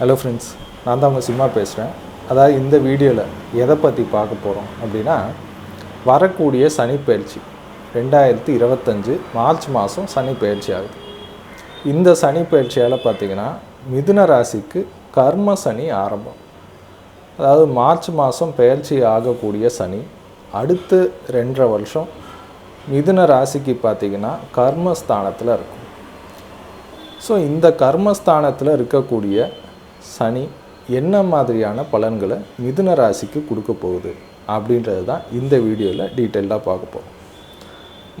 Hello friends நான் தான் உங்கள் சிம்மா பேசுகிறேன் அதாவது இந்த வீடியோவில் எதை பற்றி பார்க்க போகிறோம் அப்படின்னா வரக்கூடிய சனி பயிற்சி ரெண்டாயிரத்தி இருபத்தஞ்சு மார்ச் மாதம் சனி பயிற்சி ஆகுது. இந்த சனி பயிற்சியால் பார்த்தீங்கன்னா மிதுன ராசிக்கு கர்ம சனி ஆரம்பம். அதாவது மார்ச் மாதம் பயிற்சி ஆகக்கூடிய சனி அடுத்து ரெண்டரை வருஷம் மிதுன ராசிக்கு பார்த்திங்கன்னா கர்மஸ்தானத்தில் இருக்கும். ஸோ இந்த கர்மஸ்தானத்தில் இருக்கக்கூடிய சனி என்ன மாதிரியான பலன்களை மிதுன ராசிக்கு கொடுக்க போகுது அப்படின்றது தான் இந்த வீடியோவில் டீட்டெயிலாக பார்க்க போகிறோம்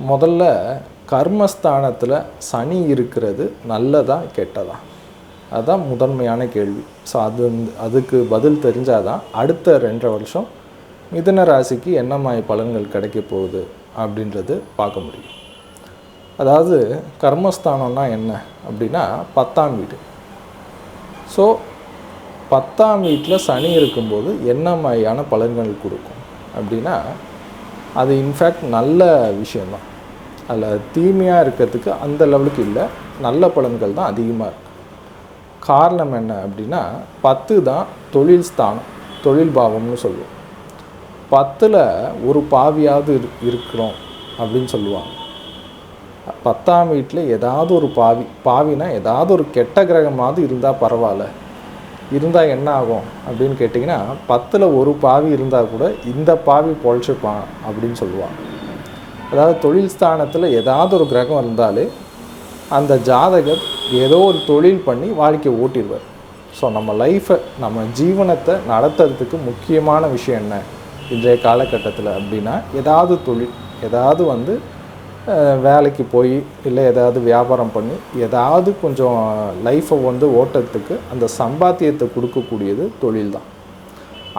முதல்ல கர்மஸ்தானத்தில் சனி இருக்கிறது நல்லதா கெட்டதா? அதுதான் முதன்மையான கேள்வி. ஸோ அது வந்து- அதுக்கு பதில் தெரிஞ்சால் தான் அடுத்த ரெண்டரை வருஷம் மிதுன ராசிக்கு என்ன மாதிரி பலன்கள் கிடைக்க போகுது அப்படின்றது பார்க்க முடியும். அதாவது கர்மஸ்தானம்னா என்ன அப்படின்னா பத்தாம் வீடு. ஸோ பத்தாம் வீட்டில் சனி இருக்கும்போது என்ன மாதிரியான பலன்கள் கொடுக்கும்? அப்படின்னா அது இன்ஃபேக்ட் நல்ல விஷயந்தான் அதில் தீமையாக இருக்கிறதுக்கு அந்த லெவலுக்கு இல்லை. நல்ல பலன்கள் தான் அதிகமாக இருக்குது காரணம் என்ன அப்படின்னா பத்து தான் தொழில் ஸ்தானம் தொழில் பாவம்னு சொல்லுவோம். பத்தில் ஒரு பாவியாவது இரு இருக்கிறோம் அப்படின்னு சொல்லுவாங்க. பத்தாம் வீட்டில் ஏதாவது ஒரு பாவி பாவினா ஏதாவது ஒரு கெட்ட கிரகமாவது இருந்தால் பரவாயில்ல. இருந்தால் என்ன ஆகும் அப்படின்னு கேட்டிங்கன்னா பத்தில் ஒரு பாவி இருந்தால் கூட இந்த பாவி பொழைச்சிப்பான் அப்படின்னு சொல்லுவாங்க அதாவது தொழில் ஸ்தானத்தில் ஏதாவது ஒரு கிரகம் இருந்தாலே அந்த ஜாதகர் ஏதோ ஒரு தொழில் பண்ணி வாழ்க்கையை ஓட்டிடுவார். ஸோ நம்ம லைஃப்பை நம்ம ஜீவனத்தை நடத்துறதுக்கு முக்கியமான விஷயம் என்ன இன்றைய காலகட்டத்தில் அப்படின்னா ஏதாவது தொழில் ஏதாவது வந்து வேலைக்கு போய் இல்லை ஏதாவது வியாபாரம் பண்ணி ஏதாவது கொஞ்சம் லைஃப்பை வந்து ஓட்டத்துக்கு அந்த சம்பாத்தியத்தை கொடுக்கக்கூடியது தொழில் தான்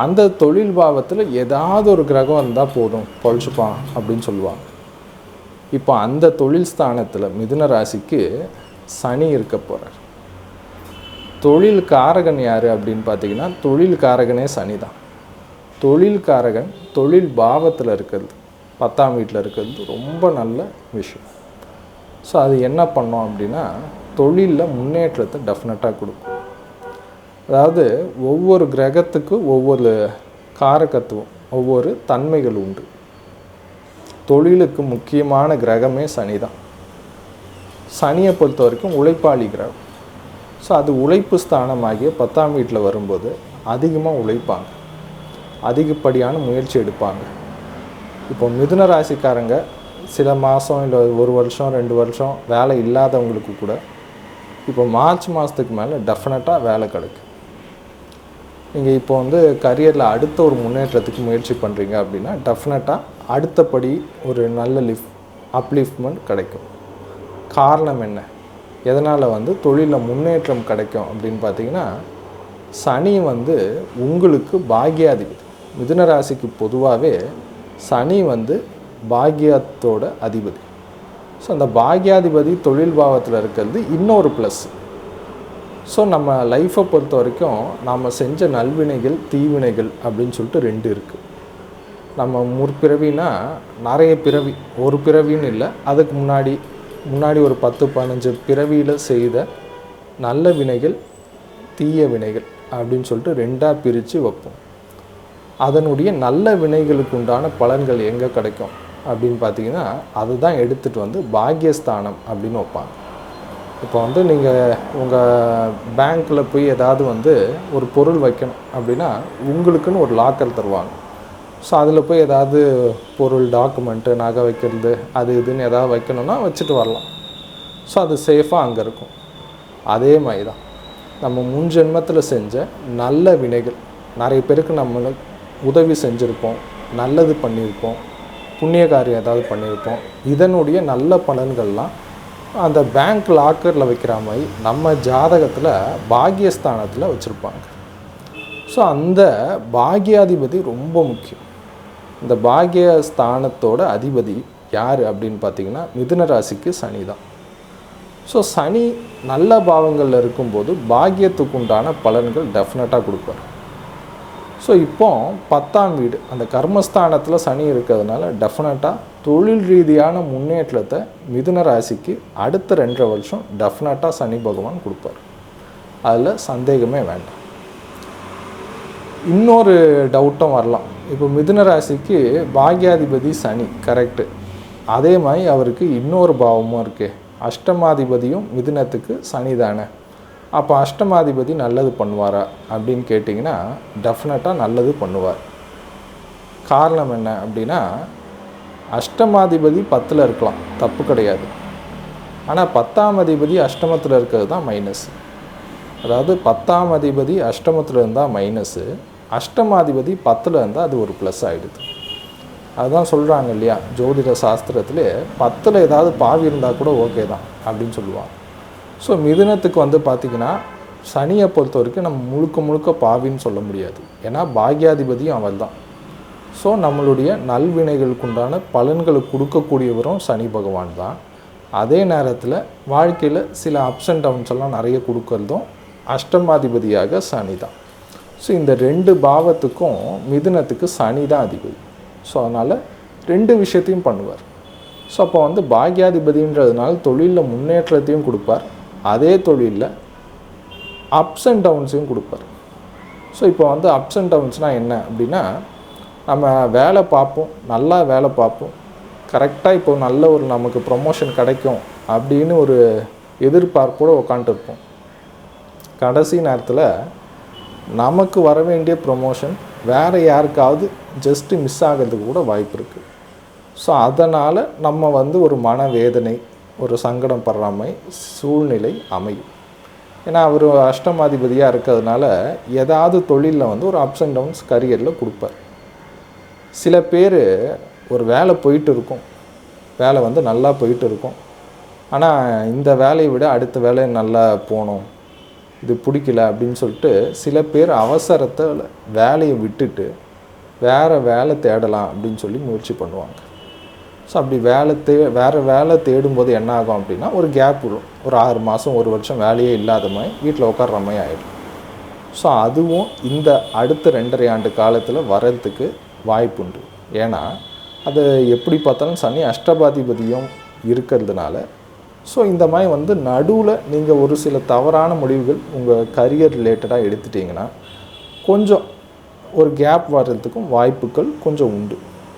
அந்த தொழில் பாவத்தில் ஏதாவது ஒரு கிரகம் இருந்தால் போதும் பொழைச்சிப்பான் அப்படின்னு சொல்லுவாங்க. இப்போ அந்த தொழில் ஸ்தானத்தில் மிதுன ராசிக்கு சனி இருக்க போகிறார் தொழில் காரகன் யார் அப்படின்னு பார்த்தீங்கன்னா தொழில் காரகனே சனி தான் தொழில் காரகன் தொழில் பாவத்தில் இருக்கிறது. பத்தாம் வீட்டில் இருக்கிறது ரொம்ப நல்ல விஷயம். ஸோ அது என்ன பண்ணோம் அப்படின்னா தொழிலில் முன்னேற்றத்தை டெஃபினட்டாக கொடுக்கும். அதாவது ஒவ்வொரு கிரகத்துக்கும் ஒவ்வொரு காரகத்துவம் ஒவ்வொரு தன்மைகள் உண்டு. தொழிலுக்கு முக்கியமான கிரகமே சனி தான். சனியை பொறுத்த வரைக்கும் உழைப்பாளி கிரகம். ஸோ அது உழைப்பு ஸ்தானமாகிய பத்தாம் வீட்டில் வரும்போது அதிகமாக உழைப்பாங்க. அதிகப்படியான முயற்சி எடுப்பாங்க. இப்போ மிதுன ராசிக்காரங்க சில மாதம் இல்லை ஒரு வருஷம் ரெண்டு வருஷம் வேலை இல்லாதவங்களுக்கு கூட இப்போ மார்ச் மாதத்துக்கு மேலே டெஃபினட்டாக வேலை கிடைக்கும் நீங்கள் இப்போ வந்து கரியரில் அடுத்த ஒரு முன்னேற்றத்துக்கு முயற்சி பண்ணுறீங்க அப்படின்னா டெஃபினட்டாக அடுத்தபடி ஒரு நல்ல லிஃப் அப்லிஃப்ட்மெண்ட் கிடைக்கும். காரணம் என்ன? எதனால் வந்து தொழிலில் முன்னேற்றம் கிடைக்கும் அப்படின்னு பார்த்தீங்கன்னா சனி வந்து உங்களுக்கு பாகியாதிபதி மிதுன ராசிக்கு பொதுவாகவே சனி வந்து பாக்யத்தோட அதிபதி. ஸோ அந்த பாக்யாதிபதி தொழில் பாவத்தில் இருக்கிறது இன்னொரு ப்ளஸ் ஸோ நம்ம லைஃப்பை பொறுத்த வரைக்கும் நாம் செஞ்ச நல்வினைகள் தீவினைகள் அப்படின்னு சொல்லிட்டு ரெண்டு இருக்குது நம்ம முற்பிறவினா நிறைய பிறவி. ஒரு பிறவின்னு இல்லை அதுக்கு முன்னாடி முன்னாடி ஒரு பத்து பதினஞ்சு பிறவியில் செய்த நல்ல வினைகள் தீய வினைகள் அப்படின்னு சொல்லிட்டு ரெண்டாக பிரித்து வைப்போம். அதனுடைய நல்ல வினைகளுக்கு உண்டான பலன்கள் எங்கே கிடைக்கும்? அப்படின்னு பார்த்தீங்கன்னா அதுதான் எடுத்துகிட்டு வந்து பாக்யஸ்தானம் அப்படின்னு வைப்பாங்க. இப்போ வந்து நீங்கள் உங்கள் பேங்க்கில் போய் ஏதாவது வந்து ஒரு பொருள் வைக்கணும் அப்படின்னா உங்களுக்குன்னு ஒரு லாக்கர் தருவாங்க. ஸோ அதில் போய் ஏதாவது பொருள் டாக்குமெண்ட்டு நகை வைக்கிறது அது இதுன்னு ஏதாவது வைக்கணும்னா வச்சுட்டு வரலாம். ஸோ அது சேஃபாக அங்கே இருக்கும். அதே மாதிரி தான் நம்ம முன் ஜென்மத்தில் செஞ்ச நல்ல வினைகள். நிறைய பேருக்கு நம்மளுக்கு உதவி செஞ்சுருப்போம் நல்லது பண்ணியிருப்போம் புண்ணிய காரியம் ஏதாவது பண்ணியிருப்போம் இதனுடைய நல்ல பலன்கள்லாம் அந்த பேங்க் லாக்கரில் வைக்கிற மாதிரி நம்ம ஜாதகத்தில் பாகியஸ்தானத்தில் வச்சுருப்பாங்க. ஸோ அந்த பாகியாதிபதி ரொம்ப முக்கியம். இந்த பாகியஸ்தானத்தோட அதிபதி யார் அப்படின்னு பார்த்தீங்கன்னா மிதுன ராசிக்கு சனி தான். ஸோ சனி நல்ல பாவங்களில் இருக்கும்போது பாகியத்துக்கு உண்டான பலன்கள் டெஃபினட்டாக கொடுப்பார். ஸோ இப்போ பத்தாம் வீடு அந்த கர்மஸ்தானத்தில் சனி இருக்கிறதுனால டெஃபினட்டாக தொழில் ரீதியான முன்னேற்றத்தை மிதுன ராசிக்கு அடுத்த ரெண்டரை வருஷம் டெஃபினட்டாக சனி பகவான் கொடுப்பார். அதில் சந்தேகமே வேண்டாம். இன்னொரு டவுட்டும் வரலாம். இப்போ மிதுன ராசிக்கு பாக்யாதிபதி சனி கரெக்டு அதே மாதிரி அவருக்கு இன்னொரு பாவமும் இருக்குது அஷ்டமாதிபதியும் மிதுனத்துக்கு சனி தானே அப்போ அஷ்டமாதிபதி நல்லது பண்ணுவாரா அப்படின்னு கேட்டிங்கன்னா டெஃபினட்டாக நல்லது பண்ணுவார். காரணம் என்ன அப்படின்னா அஷ்டமாதிபதி பத்தில் இருக்கலாம் தப்பு கிடையாது. ஆனால் பத்தாம் அதிபதி அஷ்டமத்தில் இருக்கிறது தான் மைனஸ் அதாவது பத்தாம் அதிபதி அஷ்டமத்தில் இருந்தால் மைனஸு அஷ்டமாதிபதி பத்தில் இருந்தால் அது ஒரு ப்ளஸ் ஆகிடுது அதுதான் சொல்கிறாங்க இல்லையா ஜோதிட சாஸ்திரத்திலே பத்தில் ஏதாவது பாவி இருந்தால் கூட ஓகே தான் அப்படின்னு சொல்லுவாங்க. ஸோ மிதுனத்துக்கு வந்து பார்த்திங்கன்னா சனியை பொறுத்த வரைக்கும் நம்ம முழுக்க முழுக்க பாவின்னு சொல்ல முடியாது. ஏன்னா பாக்யாதிபதியும் அவள் தான் ஸோ நம்மளுடைய நல்வினைகளுக்குண்டான பலன்களை கொடுக்கக்கூடியவரும் சனி பகவான் தான். அதே நேரத்தில் வாழ்க்கையில் சில அப்ஸ் அண்ட் டவுன்ஸ் எல்லாம் நிறைய கொடுக்கறதும் அஷ்டமாதிபதியாக சனி தான். ஸோ இந்த ரெண்டு பாவத்துக்கும் மிதுனத்துக்கு சனி தான் அதிபதி. ஸோ அதனால் ரெண்டு விஷயத்தையும் பண்ணுவார். ஸோ அப்போ வந்து பாக்யாதிபதின்றதுனால தொழிலில் முன்னேற்றத்தையும் கொடுப்பார். அதே தொழிலில் அப்ஸ் அண்ட் டவுன்ஸையும் கொடுப்பார். ஸோ இப்போ வந்து அப்ஸ் அண்ட் டவுன்ஸ்னால் என்ன அப்படின்னா நம்ம வேலை பார்ப்போம் நல்லா வேலை பார்ப்போம். கரெக்டாக இப்போ நல்ல ஒரு நமக்கு ப்ரொமோஷன் கிடைக்கும் அப்படின்னு ஒரு எதிர்பார்ப்போடு உக்காண்ட்டுருப்போம் கடைசி நேரத்தில் நமக்கு வர வேண்டிய ப்ரொமோஷன் வேறு யாருக்காவது ஜஸ்ட்டு மிஸ் ஆகிறதுக்கு கூட வாய்ப்பு இருக்குது ஸோ அதனால் நம்ம வந்து ஒரு மனவேதனை ஒரு சங்கடம் படுற மாதிரி சூழ்நிலை அமையும். ஏன்னா அவர் அஷ்டமாதிபதியாக இருக்கிறதுனால ஏதாவது தொழிலில் வந்து ஒரு அப்ஸ் அண்ட் டவுன்ஸ் கரியரில் கொடுப்பார். சில பேர் ஒரு வேலை போயிட்டு இருக்கும். வேலை வந்து நல்லா போயிட்டு இருக்கும். ஆனால் இந்த வேலையை விட அடுத்த வேலை நல்லா போகணும். இது பிடிக்கல அப்படின்னு சொல்லிட்டு சில பேர் அவசரத்தில் வேலையை விட்டுட்டு வேறு வேலை தேடலாம் அப்படின்னு சொல்லி முயற்சி பண்ணுவாங்க. ஸோ அப்படி வேலை தே வேறு வேலை தேடும்போது என்ன ஆகும் அப்படின்னா ஒரு கேப் விடும் ஒரு ஆறு மாதம் ஒரு வருஷம் வேலையே இல்லாத மாதிரி வீட்டில் உட்கார்ற மாதிரி ஆகிடும் ஸோ அதுவும் இந்த அடுத்த ரெண்டரை ஆண்டு காலத்தில் வர்றதுக்கு வாய்ப்புண்டு ஏன்னா அது எப்படி பார்த்தாலும் சனி அஷ்டபாதிபதியும் இருக்கிறதுனால ஸோ இந்த மாதிரி வந்து நடுவில் நீங்கள் ஒரு சில தவறான முடிவுகள் உங்கள் கரியர் ரிலேட்டடாக எடுத்துட்டிங்கன்னா கொஞ்சம் ஒரு கேப் வர்றதுக்கும் வாய்ப்புகள் கொஞ்சம் உண்டு.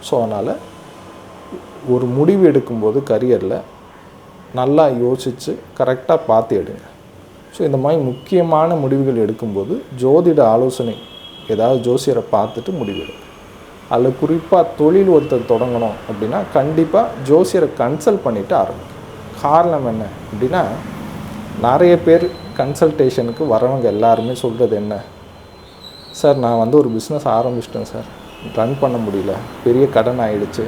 ஸோ அதனால் ஒரு முடிவு எடுக்கும்போது கரியரில் நல்லா யோசித்து கரெக்டாக பார்த்து எடுங்க. ஸோ இந்த மாதிரி முக்கியமான முடிவுகள் எடுக்கும்போது ஜோதிட ஆலோசனை ஏதாவது ஜோசியரை பார்த்துட்டு முடிவெடுங்க அதில் குறிப்பாக தொழில் ஒருத்தர் தொடங்கணும் அப்படின்னா கண்டிப்பாக ஜோசியரை கன்சல்ட் பண்ணிவிட்டு ஆரம்பிக்கும் காரணம் என்ன அப்படின்னா நிறைய பேர் கன்சல்டேஷனுக்கு வரவங்க எல்லாருமே சொல்கிறது என்ன? சார் நான் வந்து ஒரு பிஸ்னஸ் ஆரம்பிச்சிட்டேன் சார். ரன் பண்ண முடியல. பெரிய கடன் ஆகிடுச்சு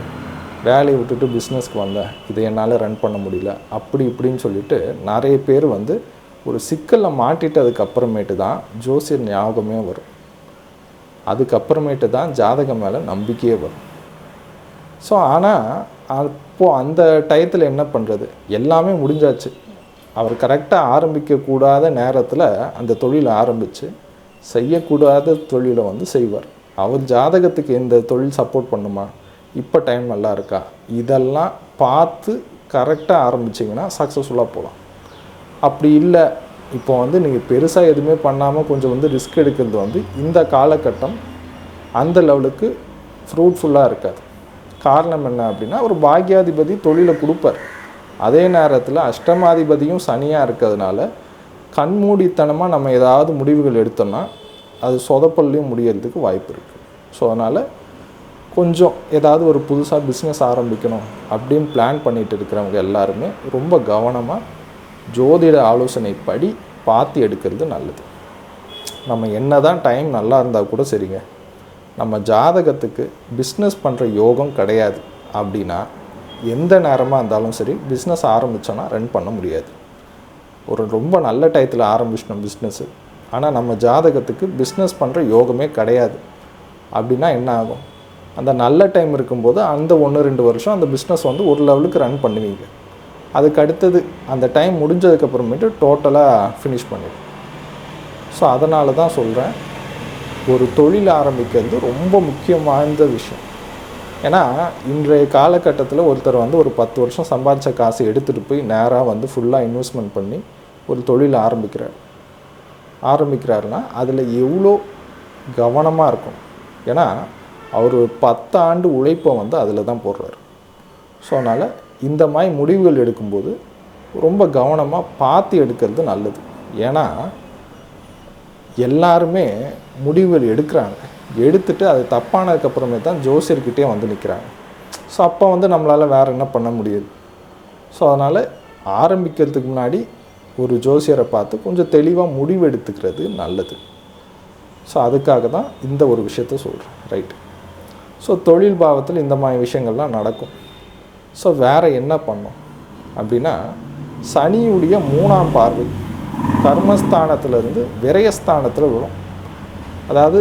வேலையை விட்டுட்டு பிஸ்னஸ்க்கு வந்தேன் இதை என்னால் ரன் பண்ண முடியல அப்படி இப்படின்னு சொல்லிட்டு நிறைய பேர் வந்து ஒரு சிக்கலில் மாட்டிட்டதுக்கு அப்புறமேட்டு தான் ஜோசியர் ஞாபகமே வரும். அதுக்கப்புறமேட்டு தான் ஜாதகம் மேலே நம்பிக்கையே வரும். ஸோ ஆனால் அப்போது அந்த டயத்தில் என்ன பண்ணுறது எல்லாமே முடிஞ்சாச்சு. அவர் கரெக்டாக ஆரம்பிக்கக்கூடாத நேரத்தில் அந்த தொழிலை ஆரம்பித்து செய்யக்கூடாத தொழிலை வந்து செய்வார். அவர் ஜாதகத்துக்கு இந்த தொழில் சப்போர்ட் பண்ணுமா? இப்போ டைம் நல்லா இருக்கா? இதெல்லாம் பார்த்து கரெக்டாக ஆரம்பிச்சிங்கன்னா சக்ஸஸ்ஃபுல்லாக போகலாம் அப்படி இல்லை இப்போ வந்து நீங்கள் பெருசாக எதுவுமே பண்ணாமல் கொஞ்சம் வந்து ரிஸ்க் எடுக்கிறது வந்து இந்த காலகட்டம் அந்த லெவலுக்கு ஃப்ரூட்ஃபுல்லாக இருக்காது. காரணம் என்ன அப்படின்னா ஒரு பாக்யாதிபதி தொழிலை கொடுப்பார். அதே நேரத்தில் அஷ்டமாதிபதியும் சனியாக இருக்கிறதுனால கண்மூடித்தனமாக நம்ம ஏதாவது முடிவுகள் எடுத்தோம்னா அது சொதப்பல்லையும் முடியறதுக்கு வாய்ப்பு இருக்குது ஸோ அதனால் கொஞ்சம் ஏதாவது ஒரு புதுசாக பிஸ்னஸ் ஆரம்பிக்கணும் அப்படின்னு பிளான் பண்ணிகிட்டு இருக்கிறவங்க எல்லாருமே ரொம்ப கவனமாக ஜோதிட ஆலோசனைப்படி பார்த்து எடுக்கிறது நல்லது. நம்ம என்ன தான் டைம் நல்லா இருந்தால் கூட சரிங்க. நம்ம ஜாதகத்துக்கு பிஸ்னஸ் பண்ணுற யோகம் கிடையாது அப்படின்னா எந்த நேரமாக இருந்தாலும் சரி பிஸ்னஸ் ஆரம்பித்தோன்னா ரன் பண்ண முடியாது. ஒரு ரொம்ப நல்ல டயத்தில் ஆரம்பிச்சிட்டோம் பிஸ்னஸ்ஸு ஆனால் நம்ம ஜாதகத்துக்கு பிஸ்னஸ் பண்ணுற யோகமே கிடையாது. அப்படின்னா என்ன ஆகும்? அந்த நல்ல டைம் இருக்கும்போது அந்த ஒன்று ரெண்டு வருஷம் அந்த பிஸ்னஸ் வந்து ஒரு லெவலுக்கு ரன் பண்ணுவீங்க. அதுக்கு அடுத்தது அந்த டைம் முடிஞ்சதுக்கப்புறமேட்டு டோட்டலாக ஃபினிஷ் பண்ணிடும் ஸோ அதனால தான் சொல்கிறேன் ஒரு தொழில் ஆரம்பிக்கிறது ரொம்ப முக்கியம் வாய்ந்த விஷயம். ஏன்னா இன்றைய காலகட்டத்தில் ஒருத்தர் வந்து ஒரு பத்து வருஷம் சம்பாதிச்ச காசு எடுத்துகிட்டு போய் நேராக வந்து ஃபுல்லாக இன்வெஸ்ட்மெண்ட் பண்ணி ஒரு தொழில் ஆரம்பிக்கிறார். ஆரம்பிக்கிறாருன்னா அதில் எவ்வளோ கவனமாக இருக்கும் ஏன்னா அவர் ஒரு பத்து ஆண்டு உழைப்பை வந்து அதில் தான் போடுறாரு. ஸோ அதனால் இந்த மாதிரி முடிவுகள் எடுக்கும்போது ரொம்ப கவனமாக பார்த்து எடுக்கிறது நல்லது. ஏன்னா எல்லாருமே முடிவுகள் எடுக்கிறாங்க. எடுத்துட்டு அது தப்பானதுக்கப்புறமே தான் ஜோசியர்கிட்டே வந்து நிற்கிறாங்க. ஸோ அப்போ வந்து நம்மளால் வேறு என்ன பண்ண முடியாது? ஸோ அதனால் ஆரம்பிக்கிறதுக்கு முன்னாடி ஒரு ஜோசியரை பார்த்து கொஞ்சம் தெளிவாக முடிவு எடுத்துக்கிறது நல்லது. ஸோ அதுக்காக தான் இந்த ஒரு விஷயத்த சொல்கிறேன் ரைட்டு ஸோ தொழில் பாவத்தில் இந்த மாதிரி விஷயங்கள்லாம் நடக்கும். ஸோ வேறு என்ன பண்ணும்? அப்படின்னா சனியுடைய மூணாம் பார்வை கர்மஸ்தானத்திலிருந்து விரயஸ்தானத்தில் விழும் அதாவது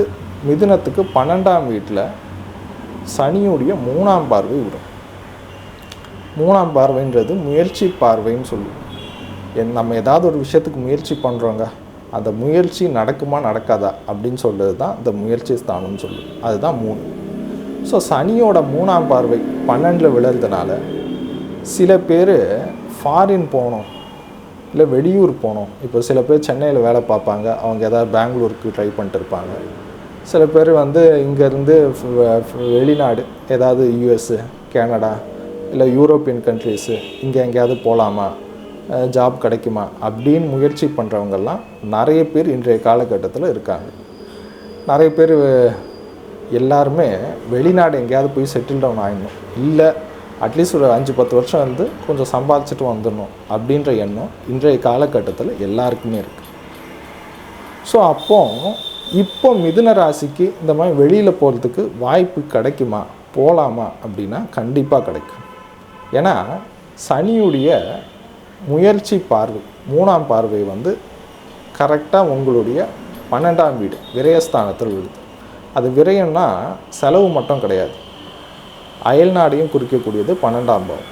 மிதுனத்துக்கு பன்னெண்டாம் வீட்டில் சனியுடைய மூணாம் பார்வை விடும். மூணாம் பார்வைன்றது முயற்சி பார்வைன்னு சொல்லுவோம். என் நம்ம ஏதாவது ஒரு விஷயத்துக்கு முயற்சி பண்ணுறோங்க அந்த முயற்சி நடக்குமா நடக்காதா அப்படின்னு சொல்கிறது தான் இந்த முயற்சி ஸ்தானம்னு சொல்லுவோம். அதுதான் மூணு. ஸோ சனியோட மூணாம் பார்வை பன்னெண்டில் விழுறதுனால சில பேர் ஃபாரின் போகணும் இல்லை வெளியூர் போகணும். இப்போ சில பேர் சென்னையில் வேலை பார்ப்பாங்க அவங்க ஏதாவது பெங்களூருக்கு ட்ரை பண்ணிட்டு இருப்பாங்க. சில பேர் வந்து இங்கேருந்து வெளிநாடு ஏதாவது யூஎஸ்ஸு கனடா இல்லை யூரோப்பியன் கண்ட்ரீஸு இங்கே எங்கேயாவது போகலாமா ஜாப் கிடைக்குமா அப்படின்னு முயற்சி பண்ணுறவங்கெல்லாம் நிறைய பேர் இன்றைய காலகட்டத்தில் இருக்காங்க. நிறைய பேர் எல்லாருமே வெளிநாடு எங்கேயாவது போய் செட்டில் டவுன் ஆகிடணும் இல்லை அட்லீஸ்ட் ஒரு அஞ்சு பத்து வருஷம் வந்து கொஞ்சம் சம்பாதிச்சுட்டு வந்துடணும் அப்படின்ற எண்ணம் இன்றைய காலகட்டத்தில் எல்லாருக்குமே இருக்குது ஸோ அப்போ இப்போ மிதுன ராசிக்கு இந்த மாதிரி வெளியில் போகிறதுக்கு வாய்ப்பு கிடைக்குமா? போகலாமா அப்படின்னா கண்டிப்பாக கிடைக்கும். ஏன்னா சனியுடைய முயற்சி பார்வை மூணாம் பார்வை வந்து கரெக்டாக உங்களுடைய பன்னெண்டாம் வீடு விரயஸ்தானத்தில் விழுது. அது விரயம்னா செலவு மட்டும் கிடையாது. அயல் நாடையும் குறிக்கக்கூடியது பன்னெண்டாம் பாவம்.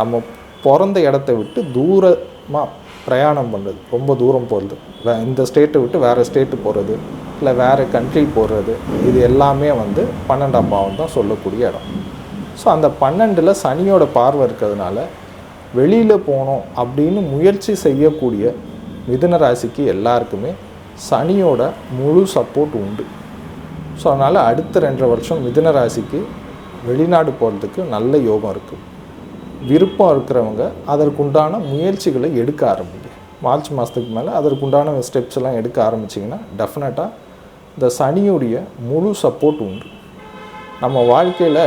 நம்ம பிறந்த இடத்த விட்டு தூரமாக பிரயாணம் பண்ணுறது ரொம்ப தூரம் போகிறது வே இந்த ஸ்டேட்டை விட்டு வேறு ஸ்டேட்டு போகிறது இல்லை வேறு கண்ட்ரி போகிறது இது எல்லாமே வந்து பன்னெண்டாம் பாவம் தான் சொல்லக்கூடிய இடம். ஸோ அந்த பன்னெண்டில் சனியோட பார்வை இருக்கிறதுனால வெளியில் போகணும் அப்படின்னு முயற்சி செய்யக்கூடிய மிதுன ராசிக்கு எல்லாருக்குமே சனியோட முழு சப்போர்ட் உண்டு. ஸோ அதனால் அடுத்த ரெண்டரை வருஷம் மிதுன ராசிக்கு வெளிநாடு போகிறதுக்கு நல்ல யோகம் இருக்குது விருப்பம் இருக்கிறவங்க அதற்குண்டான முயற்சிகளை எடுக்க ஆரம்பிங்க. மார்ச் மாதத்துக்கு மேலே அதற்குண்டான ஸ்டெப்ஸ் எல்லாம் எடுக்க ஆரம்பிச்சிங்கன்னா டெஃபினட்டாக இந்த சனியுடைய முழு சப்போர்ட் உண்டு. நம்ம வாழ்க்கையில்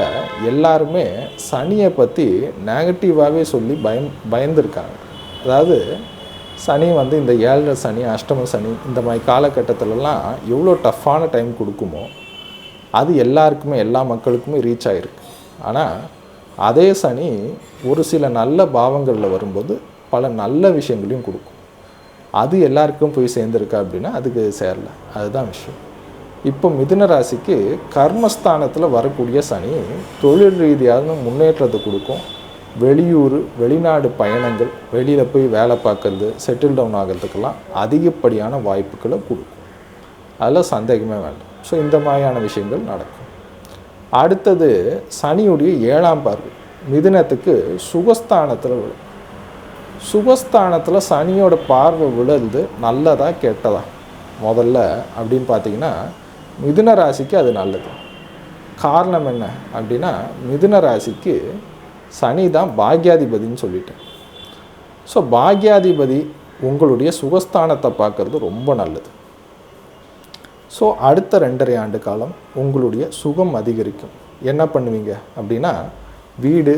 எல்லாருமே சனியை பற்றி நெகட்டிவாகவே சொல்லி பயம் பயந்துருக்காங்க. அதாவது சனி வந்து இந்த ஏழரை சனி அஷ்டம சனி இந்த மாதிரி காலகட்டத்திலலாம் எவ்வளோ டஃப்பான டைம் கொடுக்குமோ அது எல்லாருக்குமே எல்லா மக்களுக்குமே ரீச் ஆகிருக்கு ஆனால் அதே சனி ஒரு சில நல்ல பாவங்களில் வரும்போது பல நல்ல விஷயங்களையும் கொடுக்கும். அது எல்லாருக்கும் போய் சேர்ந்துருக்கா அப்படின்னா அதுக்கு சேரல. அதுதான் விஷயம். இப்போ மிதுன ராசிக்கு கர்மஸ்தானத்தில் வரக்கூடிய சனி தொழில் ரீதியான முன்னேற்றத்தை கொடுக்கும். வெளியூர் வெளிநாடு பயணங்கள் வெளியில் போய் வேலை பார்க்கறது செட்டில் டவுன் ஆகிறதுக்கெல்லாம் அதிகப்படியான வாய்ப்புகளை கொடுக்கும். அதில் சந்தேகமே வேண்டாம். ஸோ இந்த மாதிரியான விஷயங்கள் நடக்கும். அடுத்தது சனியுடைய ஏழாம் பார்வை. மிதுனத்துக்கு சுகஸ்தானத்தில் விழும். சுகஸ்தானத்தில் சனியோட பார்வை விழுந்து நல்லதா கெட்டதா? முதல்ல அப்படின்னு பார்த்தீங்கன்னா மிதுன ராசிக்கு அது நல்லது. காரணம் என்ன அப்படின்னா மிதுன ராசிக்கு சனி தான் பாக்யாதிபதின்னு சொல்லிட்டேன் ஸோ பாக்யாதிபதி உங்களுடைய சுகஸ்தானத்தை பார்க்குறது ரொம்ப நல்லது. ஸோ அடுத்த ரெண்டரை ஆண்டு காலம் உங்களுடைய சுகம் அதிகரிக்கும். என்ன பண்ணுவீங்க? அப்படின்னா வீடு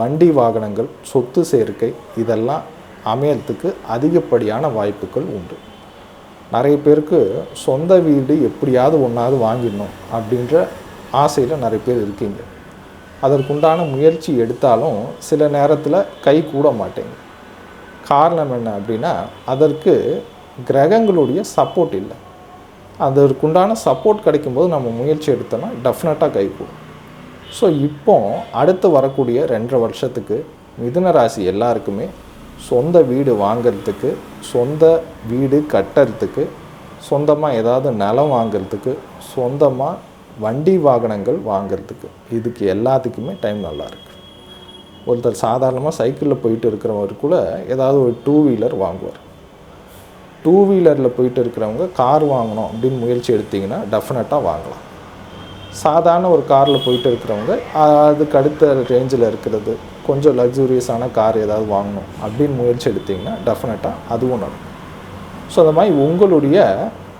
வண்டி வாகனங்கள் சொத்து சேர்க்கை இதெல்லாம் அமையறதுக்கு அதிகப்படியான வாய்ப்புகள் உண்டு. நிறைய பேருக்கு சொந்த வீடு எப்படியாவது ஒன்றாவது வாங்கிடணும் அப்படின்ற ஆசையில் நிறைய பேர் இருக்கீங்க. அதற்குண்டான முயற்சி எடுத்தாலும் சில நேரத்தில் கை கூட மாட்டேங்க. காரணம் என்ன அப்படின்னா அதற்கு கிரகங்களுடைய சப்போர்ட் இல்லை. அதற்குண்டான சப்போர்ட் கிடைக்கும்போது நம்ம முயற்சி எடுத்தோன்னா டெஃபினட்டாக கைகூடும். ஸோ இப்போ அடுத்து வரக்கூடிய ரெண்டரை வருஷத்துக்கு மிதுன ராசி எல்லாருக்குமே சொந்த வீடு வாங்கிறதுக்கு சொந்த வீடு கட்டுறதுக்கு சொந்தமாக ஏதாவது நிலம் வாங்கிறதுக்கு சொந்தமாக வண்டி வாகனங்கள் வாங்கிறதுக்கு இதுக்கு எல்லாத்துக்குமே டைம் நல்லாயிருக்கு ஒருத்தர் சாதாரணமாக சைக்கிளில் போயிட்டு இருக்கிறவர் கூட ஏதாவது ஒரு டூ வீலர் வாங்குவார். டூ வீலரில் போயிட்டு இருக்கிறவங்க கார் வாங்கணும் அப்படின்னு முயற்சி எடுத்தீங்கன்னா டெஃபினட்டாக வாங்கலாம். சாதாரண ஒரு காரில் போயிட்டு இருக்கிறவங்க அதுக்கு அடுத்த ரேஞ்சில் இருக்கிறது கொஞ்சம் லக்ஸூரியஸான கார் ஏதாவது வாங்கணும் அப்படின்னு முயற்சி எடுத்திங்கன்னா டெஃபினட்டாக அதுவும் நடக்கும். ஸோ அந்த மாதிரி உங்களுடைய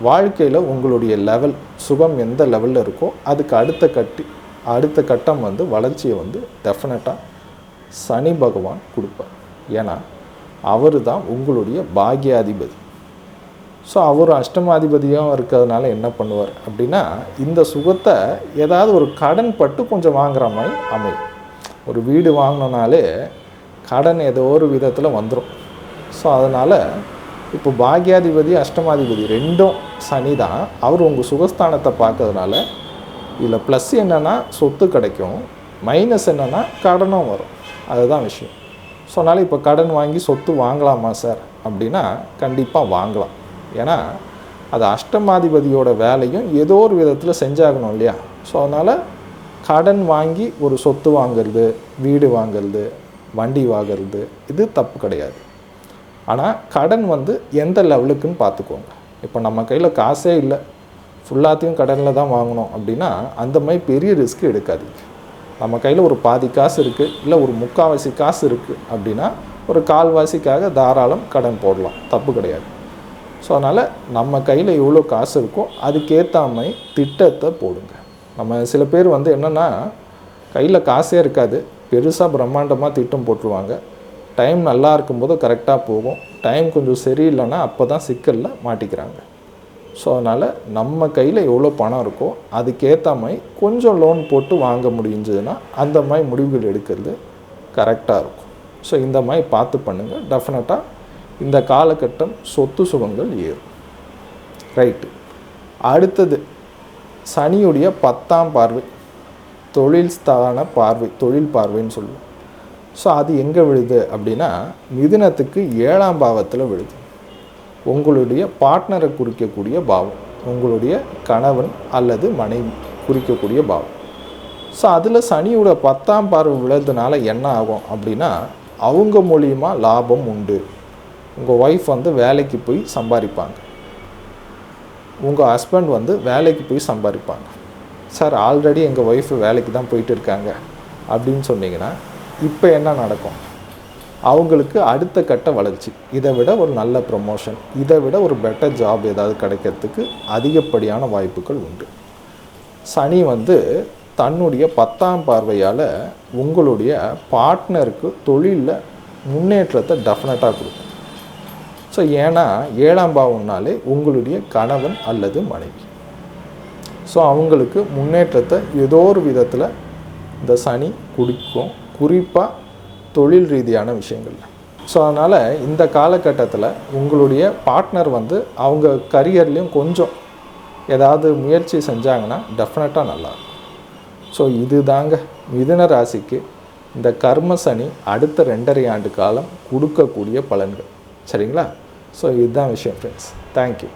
வாழ்க்கையில் உங்களுடைய லெவல் சுகம் எந்த லெவலில் இருக்கோ அதுக்கு அடுத்த கட்டி அடுத்த கட்டம் வந்து வளர்ச்சியை வந்து டெஃபினட்டாக சனி பகவான் கொடுப்பார். ஏன்னா அவர் தான் உங்களுடைய பாக்யாதிபதி. ஸோ அவர் அஷ்டமாதிபதியும் இருக்கிறதுனால என்ன பண்ணுவார் அப்படின்னா இந்த சுகத்தை ஏதாவது ஒரு கடன் பட்டு கொஞ்சம் வாங்குற மாதிரி அமையும். ஒரு வீடு வாங்கினோனாலே கடன் ஏதோ ஒரு விதத்தில் வந்துடும் ஸோ அதனால் இப்போ பாக்யாதிபதி அஷ்டமாதிபதி ரெண்டும் சனி தான் அவர் உங்கள் சுகஸ்தானத்தை பார்க்கறதுனால இதில் ப்ளஸ் என்னென்னா சொத்து கிடைக்கும் மைனஸ் என்னென்னா கடனும் வரும். அதுதான் விஷயம். ஸோ அதனால் இப்போ கடன் வாங்கி சொத்து வாங்கலாமா சார் அப்படின்னா கண்டிப்பாக வாங்கலாம். ஏன்னா அது அஷ்டமாதிபதியோட வேலையும் ஏதோ ஒரு விதத்தில் செஞ்சாகணும் இல்லையா? ஸோ அதனால் கடன் வாங்கி ஒரு சொத்து வாங்குறது வீடு வாங்குறது வண்டி வாங்குறது இது தப்பு கிடையாது. ஆனால் கடன் வந்து எந்த லெவலுக்குன்னு பார்த்துக்கோங்க இப்போ நம்ம கையில் காசே இல்லை. ஃபுல்லாத்தையும் கடனில் தான் வாங்கணும் அப்படின்னா அந்த மாதிரி பெரிய ரிஸ்க் எடுக்காதீங்க. நம்ம கையில் ஒரு பாதி காசு இருக்குது இல்லை ஒரு முக்கால்வாசி காசு இருக்குது அப்படின்னா ஒரு கால்வாசிக்காக தாராளம் கடன் போடலாம். தப்பு கிடையாது. ஸோ அதனால் நம்ம கையில் எவ்வளோ காசு இருக்கோ அதுக்கேற்ற மாதிரி திட்டத்தை போடுங்க. நம்ம சில பேர் வந்து என்னென்னா கையில் காசே இருக்காது. பெருசாக பிரம்மாண்டமாக திட்டம் போட்டுருவாங்க. டைம் நல்லா இருக்கும்போது கரெக்டாக போகும். டைம் கொஞ்சம் சரியில்லைன்னா அப்போ தான் சிக்கலில் மாட்டிக்கிறாங்க. ஸோ அதனால் நம்ம கையில் எவ்வளோ பணம் இருக்கோ அதுக்கேற்ற மாதிரி கொஞ்சம் லோன் போட்டு வாங்க முடிஞ்சதுன்னா அந்த மாதிரி முடிவுகள் எடுக்கிறது கரெக்டாக இருக்கும். ஸோ இந்த மாதிரி பார்த்து பண்ணுங்கள் டெஃபினட்டாக இந்த காலகட்டம் சொத்து சுகங்கள் ஏறும். ரைட்டு அடுத்தது சனியுடைய பத்தாம் பார்வை தொழில் ஸ்தான பார்வை தொழில் பார்வைன்னு சொல்லுவோம். ஸோ அது எங்கே விழுது அப்படின்னா மிதுனத்துக்கு ஏழாம் பாவத்தில் விழுது. உங்களுடைய பார்ட்னரை குறிக்கக்கூடிய பாவம் உங்களுடைய கணவன் அல்லது மனைவி குறிக்கக்கூடிய பாவம். ஸோ அதில் சனியோட பத்தாம் பார்வை விழுறதுனால என்ன ஆகும் அப்படின்னா அவங்க மூலியமாக லாபம் உண்டு. உங்கள் ஒய்ஃப் வந்து வேலைக்கு போய் சம்பாதிப்பாங்க. உங்கள் ஹஸ்பண்ட் வந்து வேலைக்கு போய் சம்பாதிப்பாங்க. சார் ஆல்ரெடி எங்கள் ஒய்ஃப் வேலைக்கு தான் போயிட்டு இருக்காங்க. அப்படின்னு சொன்னீங்கன்னா இப்போ என்ன நடக்கும்? அவங்களுக்கு அடுத்த கட்ட வளர்ச்சி. இதை விட ஒரு நல்ல ப்ரமோஷன் இதை விட ஒரு பெட்டர் ஜாப் ஏதாவது கிடைக்கிறதுக்கு அதிகப்படியான வாய்ப்புகள் உண்டு. சனி வந்து தன்னுடைய பத்தாம் பார்வையால் உங்களுடைய பார்ட்னருக்கு தொழிலில் முன்னேற்றத்தை டெஃபினட்டாக கொடுக்கும். ஸோ ஏன்னா ஏழாம் பாவம்னாலே உங்களுடைய கணவன் அல்லது மனைவி. ஸோ அவங்களுக்கு முன்னேற்றத்தை ஏதோ ஒரு விதத்தில் இந்த சனி குடிக்கும். குறிப்பாக தொழில் ரீதியான விஷயங்கள் ஸோ அதனால் இந்த காலகட்டத்தில் உங்களுடைய பார்ட்னர் வந்து அவங்க கரியர்லேயும் கொஞ்சம் ஏதாவது முயற்சி செஞ்சாங்கன்னா டெஃபினட்டாக நல்லாயிருக்கும் ஸோ இது தாங்க மிதுன ராசிக்கு இந்த கர்ம சனி அடுத்த ரெண்டரை ஆண்டு காலம் கொடுக்கக்கூடிய பலன்கள். சரிங்களா? ஸோ இதுதான் விஷயம் ஃப்ரெண்ட்ஸ் தேங்க்யூ